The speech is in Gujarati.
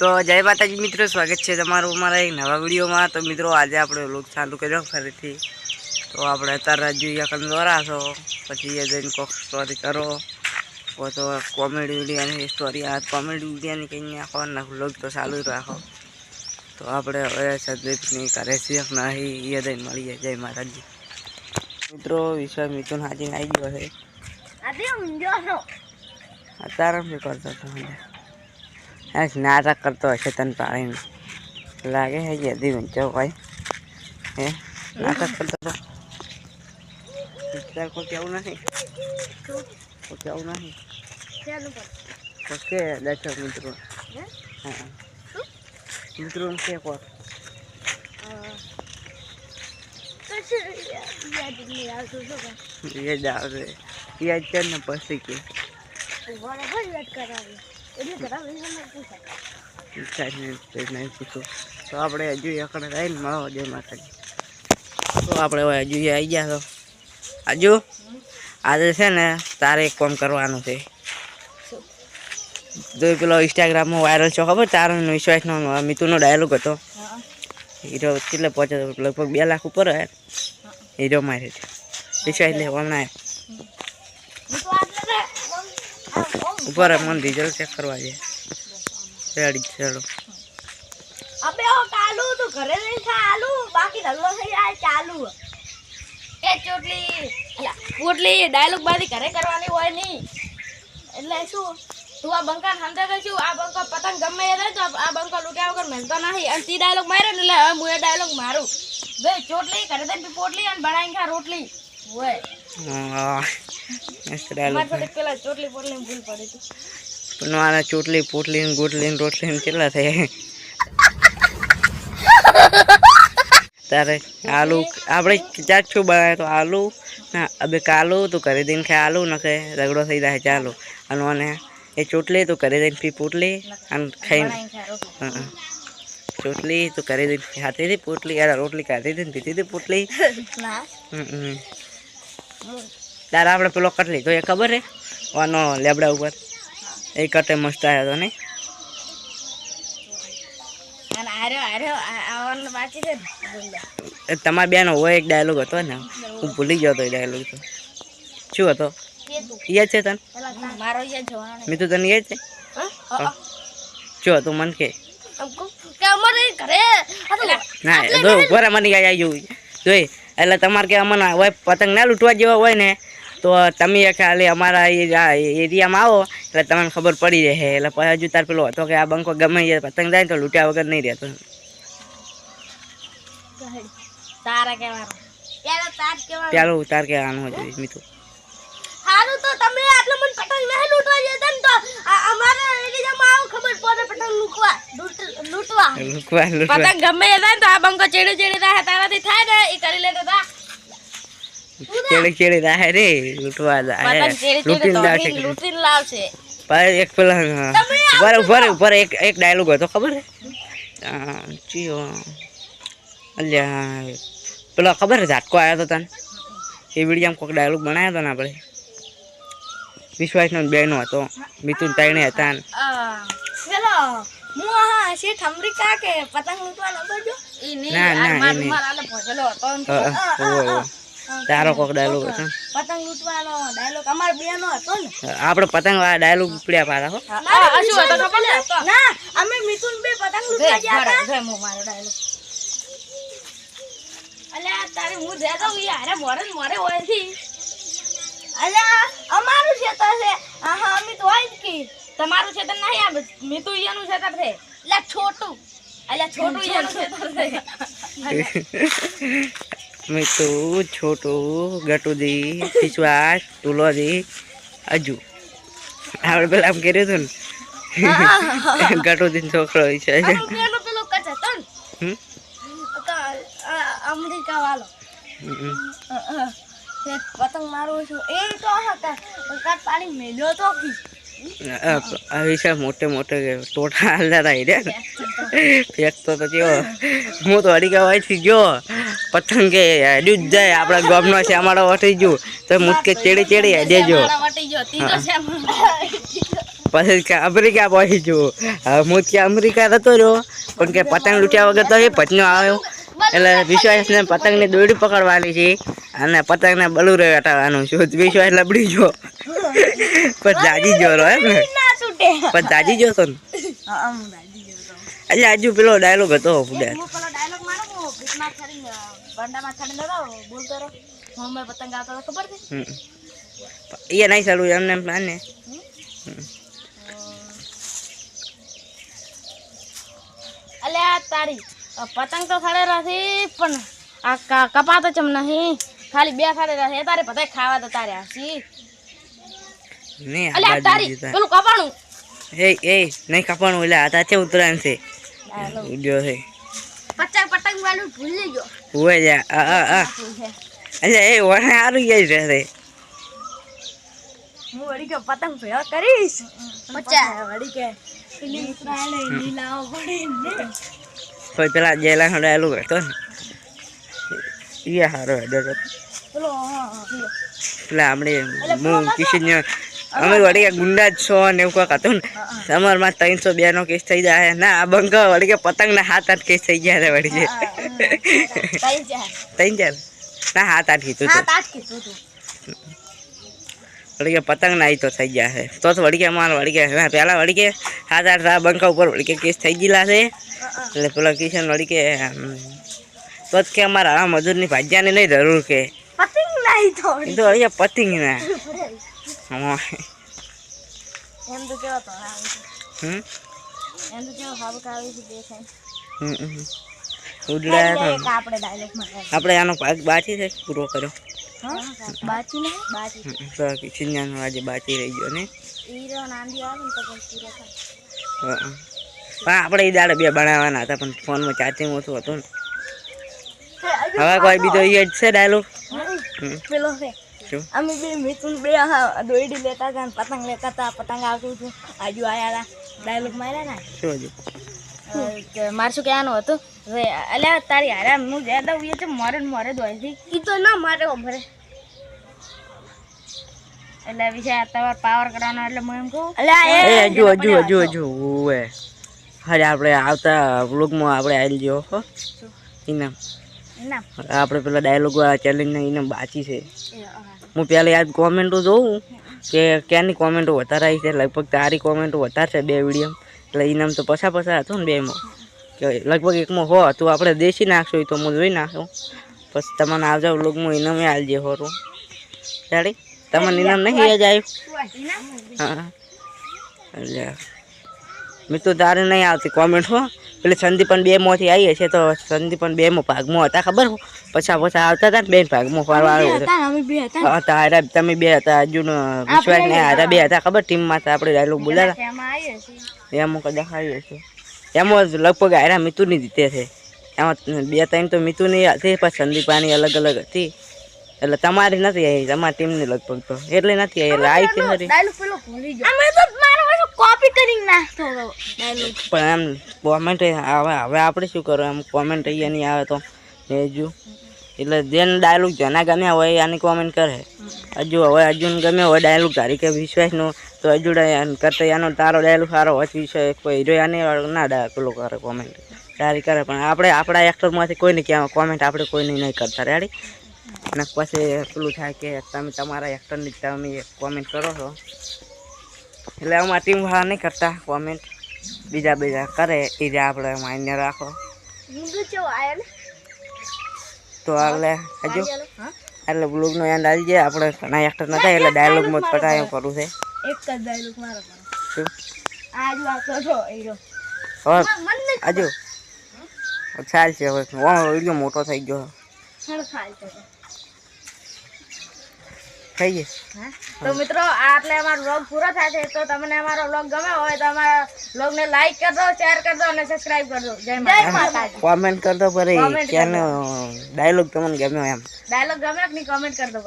તો જય માતાજી મિત્રો સ્વાગત છે તમારું અમારા એક નવા વિડીયોમાં. તો મિત્રો આજે આપણે લોક ચાલુ કર્યો ફરીથી. તો આપણે અત્યારે જોઈએ કંઈ દોરા છો. પછી એ જઈને કોક સ્ટોરી કરો. કો તો કોમેડી વિડીયાની સ્ટોરી આ કોમેડી વિડીયાની કંઈ નાખો ને લોક તો ચાલુ જ રાખો. તો આપણે હવે સદીપની કરે છે નહીં એ જઈને મળીએ. જય માતાજી. મિત્રો વિશ્વાસ મિથુન હાજીને આવી ગયો છો. અત્યારે શું કરતો હતો એક નાટક કરતો હશે તને પાડીને લાગે હે જલ્દી ઊંચો ભાઈ હે? નાટક કરતો હતો અત્યારે કોઈ કેવું નથી? કોઈ કેવું નથી? ઓકે દર્શક મિત્રો. હે? મિત્રો કે કો કશું યાદ આવશે. એ છે ને પછી કે. બરાબર યાદ કરાવી. તે આપણે હજુ એકડે રહીને મળો જય માતાજી. તો આપણે હવે હજુ આવી ગયા તો હજુ? આજે છે ને તારે એક કોમ કરવાનું છે. તો પેલો ઇન્સ્ટાગ્રામમાં વાયરલ છો ખબર? તારો વિશ્વાસનો મિતુનો ડાયલોગ હતો. હીરો કેટલે પહોંચે લગભગ બે લાખ ઉપર હે હીરો મારે છે. વિશ્વાસ લે. ઉપર મને ડીઝલ ચેક કરવા જાય રેડી ચલો. અબે ઓ કાલુ, તો ઘરે લઈ ખા આલુ? બાકી હલવો થઈ જાય ચાલુ. એ ચોટલી અલા પોટલી ડાયલોગ બાદી ઘરે કરવાની હોય નહીં એટલે શું? તું આ બંકા સમજા કે શું? આ બંકા પતંગ ગમે એ તો આ બંકા લૂટ્યા વગર મેલતો નહીં. અને તી ડાયલોગ માર્યો ને, એટલે હું એ ડાયલોગ મારું. બે ચોટલી ઘરે દઈને પોટલી અને બનાવીને ખા રોટલી. પણ આના ચોટલી પોટલી ને ગોટલી ને રોટલી ને કેટલા થાય? તારે આલુ આપણે શું બનાવે તો આલુ? ના અબે કાલુ તું કરી દઈને ખાય આલુ ન ખાય રગડો થઈ જાય ચાલુ. અને મને એ ચોટલી તું કરી દઈને પી પોટલી અને ખાઈને. ચોટલી તું કરી દઈને ખાતી હતી પોટલી યાર રોટલી ખાતી હતી ને પીતી હતી પોટલી. હમ. તારે આપણે પેલો કટ લીધો એ ખબર હે? વાનો લેબડા ઉપર. એ કટે મસ્ત આવ્યો હતો નહીં? છે તમારા બેનો હોય એક ડાયલોગ હતો ને. હું ભૂલી ગયો હતો એ ડાયલોગ તો. શું હતો? યાદ છે તને? પેલા તા- મારો યાદ મેં તો તને યાદ છે? શું હતું મન કે. ના મને યાદ આવી ગયું જોઈ એટલે તમારે કે અમને હોય પતંગ ના લૂંટવા જેવા હોય ને તો તમે ખાલી અમારા એરિયામાં આવો એટલે તમને ખબર પડી રહે. એટલે પછી હજુ તાર પેલો હતો કે આ બંકો ગમે એ પતંગ જાય તો લૂંટ્યા વગર નહીં રહેતો. તારા ઉતાર પેલા કહેવાનું. પેલું હતું તો તમે આટલો મને પતંગ લૂંટવા જતા ને તો આ- એરિયામાં આવું ખબર પડે પતંગ લૂંટવા લૂંટવા. લૂંટવા લૂંટવા. પતંગ ગમે એ થાય ને તો આ બંકો ચેડી ચેડી થાય તારાથી થાય ને એ કરી લેતો તા ચેડી ચેડી રાહે રે લૂંટવા જાય લૂંટીને તો લૂંટીને લાવશે પર એક પેલા ઉપર ઉપર ઉપર એક એક ડાયલોગ હતો ખબર હે આ, ચિયો અલ્યા પેલો ખબર ઝાટકો આવ્યો હતો તને? એ વિડીયામાં કોઈક ડાયલોગ બનાવ્યો હતો ને આપણે? વિશ્વાસનો બેનો હતો મિથુન તૈણે હતા ને. પેલો હું હા શેઠ અમેરિકા કે પતંગ લૂંટવા નતો જો ના, ના, માર ભોજેલો હતો ને તો. આ, આ. આ. તારો કોક ડાયલોગ હતો ને. પતંગ લૂંટવાનો ડાયલોગ અમાર બેનો હતો ને. આપણે પતંગ વાળા ડાયલોગ ઉપડ્યા પાછા હો. ના શું હતો ખબર છે? ના અમે મિથુન બે પતંગ લૂંટવા ગયા હતા. હું મારો ડાયલોગ અલ્યા તારે હું દેતો ઈ આરે મોરે મોરે હોયથી અલ્યા અમારું ખેતર છે. હા હા અમે તો હોય જ કી. તમારું ખેતર નહીં આ મિતુ ઈયાનું ખેતર છે. એટલે છોટું. અલ્યા છોટું ઈયાનું ખેતર છે. મિતુ છોટું ગટુજી વિશ્વાસ તુલોજી હજુ આપણે પેલા આમ કર્યું હતું ને. ગટુજી છોકરો છે. અમેરિકા વાળો પતંગ મારું છું. એ તો પાણી મેલ્યો તો કી આ મોટે મોટે ટોટા હાલતા હતા રે ફેંકતો તો ચેવો હું તો અડી ગવાથી જો પતંગ કે હેડ્યું જ જાય આપણા ગામનો છે અમારો વટી ગયું. તો મુટકે ચેડી ચેડી હેડે જો મારા વટી ગયો તીજો છે પછી કે અમેરિકા પહોંચી જો હવે હું ત્યાં અમેરિકા જતો રહ્યો. પણ કે પતંગ લૂંટ્યા વગર તો એ પચનો આવ્યો. એટલે વિશ્વાસને પતંગની દોરડી પકડવાની છે. અને પતંગને બલુરે હટાવવાનું છું. વિશ્વાસ લબડી જો પણ દાજી જો રહ્યો એમ ને. પણ દાજી ગયો તો ને? હા હજુ એટલે આજુ પેલો ડાયલોગ હતો ફુડે હું પેલો ડાયલોગ મારો હું ભીતમાં ખડીને બંડામાં ઠંડો રહો બોલતો રહો. હું મેં પતંગ આવતો હતો ખબર છે? એ નહીં ચાલુ એમને એમ પ્લાન ને. અલ્યા તારી પતંગ તો સાડે નથી પણ આ ક- કપાતો ચમ નહીં. ખાલી બે સાડે રહે તારે બધા ખાવા તો તારે હસી અલે આ અલ્યા તારી. પેલું કપાણું. એ એ નહીં કપાણું એટલે આ છે ઉતરાણ છે. ઉડ્યો છે. પચાસ પતંગ વાળું ભૂલી ગયો. હોય જા આ આ આ અચ્છા એ વણે સારું જાય રે હું વળી કે પતંગ ભેગા કરીશ. પચાસ. વળી કે કોઈ પેલા જેલા ડાયલોગ હતો ને. એ સારો હેડો. પેલા આપણે હું કિશન અમે વળી કે ગુંડા જ છો ને એવું કોઈક હતું ને. અમારમાં ત્રણસો બે નો કેસ થઈ જાય. ના આ બંકો વળી કે પતંગ ના હાથ આઠ કેસ થઈ ગયા છે વળી કે. ત્રણ ચાર ના હાથ આઠ કીધું હતું. વળી કે પતંગ ના તો થઈ ગયા છે. તો વળી કે અમારે વળી કે પેલા વળી કે હાથ આઠ આ બંકા ઉપર વળી કે કેસ થઈ ગયેલા છે. એટલે પેલા કિશન વળી કે તો જ કે અમારા આ મજૂરની ભાજ્યાની નહીં જરૂર કે. પતિંગ ના તો વળી. પતિંગ ના. એમ તો કેવો તો આવે છે? હમ? એમ તો કેવો હાવ કાવી છે દેખાય. હમ, હમ. ઉડડા આપણે ડાયલોગમાં આપણે આનો ભાગ બાકી છે પૂરો કર્યો. હા બાચી ને આજે બાકી રહી ગયો ને. હીરો નાંદી આવે ને તો પૂરો થાય. હા. પણ આપણે એ દાડે બે બનાવવાના હતા પણ ફોનમાં ચાર્જિંગ ઓછું હતું ને. હવે કોઈ બીજો એ જ છે ડાયલોગ. પેલો છે. શું? અમે બે મિથુન બે દોયડી લેતા હતા પતંગ લેતા હતા પતંગ આવતું હતું. આજુ આયા હતા ડાયલોગ માર્યા ને. શું હજુ? મારે શું કહેવાનું હતું? હવે અલ્યા તારી હારે હું જ્યાં દઉં એ છે મોરે ને મોરે દોય છે. એ તો ના મારે ઉભરે એટલે વિશે તમારે પાવર કરવાનો એટલે હું એમ કહું. એ હજુ હજુ હજુ હજુ ઓવે હજુ આપણે આવતા વ્લોગમાં આપણે આવી ગયો હો. ઇનામ આપણે પેલા ડાયલોગ વાળા ચેલેન્જના એને બાકી છે. હું પહેલાં યાદ કોમેન્ટો જોઉં કે ક્યાંની કોમેન્ટો વધારે આવી છે. લગભગ તારી કોમેન્ટો વધારે છે બે વીડિયો એટલે ઇનામ તો પછા પછા હતું ને બેમાં. કે લગભગ એકમાં હો તો આપણે દેશી નાખશું તો હું જોઈ નાખું. પછી તમને આવજા વ્લોગમાં ઇનામે આવજે હોરું. સાડી તમને ઇનામ નહીં યાદ આવ્યું? હા. એટલે મેં તો તારે નહીં આવતી કોમેન્ટ હો. પેલે સંદીપન બે માંથી આવીએ છીએ તો સંદીપન બે માં ભાગમાં હતા ખબર? હો પછા પછા આવતા હતા ને બેન ભાગમાં ફરવા આવ્યો હતો હતા હતા હારા તમે બે હતા અર્જુન વિશ્વાસ ને હારા બે હતા ખબર? ટીમમાં હતા આપણે ડાયલોગ બોલાતા એમાં આવીએ છીએ. એમાં કદાચ લગભગ હારા મિતુની જીતે છે. એમાં બે ત્રણ તો મિતુની હતી પણ સંદીપાની અલગ અલગ હતી. એટલે તમારી નથી આવી તમારી ટીમની લગભગ તો. એટલે નથી આવી એટલે આવી છે ખરી. કરીને નાખતો હતો પણ એમ કોમેન્ટ હવે હવે આપણે શું કરો? એમ કોમેન્ટ અહીંયા નહીં આવે તો. હજુ એટલે જેને ડાયલોગ જેના ગમ્યા હોય એની કોમેન્ટ કરે. હજુ હવે અર્જુન ગમે હોય ડાયલોગ તારી કે વિશ્વાસનો તો હજુ કરતા એનો તારો ડાયલોગ સારો હોય વિશ્વાસ કોઈ હીરો આને ના ડા પેલો કરે કોમેન્ટ તારી કરે પણ આપણે આપણા એક્ટરમાંથી કોઈને કહેવાય કોમેન્ટ આપણે કોઈને નહીં કરતા. રેડી અને પછી પેલું થાય કે તમે તમારા એક્ટરની તમે કોમેન્ટ કરો છો. એટલે અમારા ટીમ વાળા નહીં કરતા કોમેન્ટ બીજા બીજા કરે એ જ આપણે માન્ય રાખો. તો એટલે હજુ. એટલે બ્લોગનો એન્ડ આવી જાય આપણે ઘણા એક્ટર નતા એટલે ડાયલોગમાં જ પટાયો કરવું છે. એક જ ડાયલોગ મારો શું? આજુ છો હીરો. હજુ. ચાલ છે હવે. વીડિયો મોટો થઈ ગયો. થઈ ગઈ. તો મિત્રો આટલે અમારો વ્લોગ પૂરો થાય છે. તો તમને અમારો વ્લોગ ગમે હોય તો અમારા વ્લોગને લાઈક કરજો શેર કરજો અને સબસ્ક્રાઇબ કરજો. જય માતાજી. કોમેન્ટ કરજો Comment ક્યાંનો ડાયલોગ તમને ગમ્યો એમ. ડાયલોગ ગમે કે નહીં કોમેન્ટ કરજો.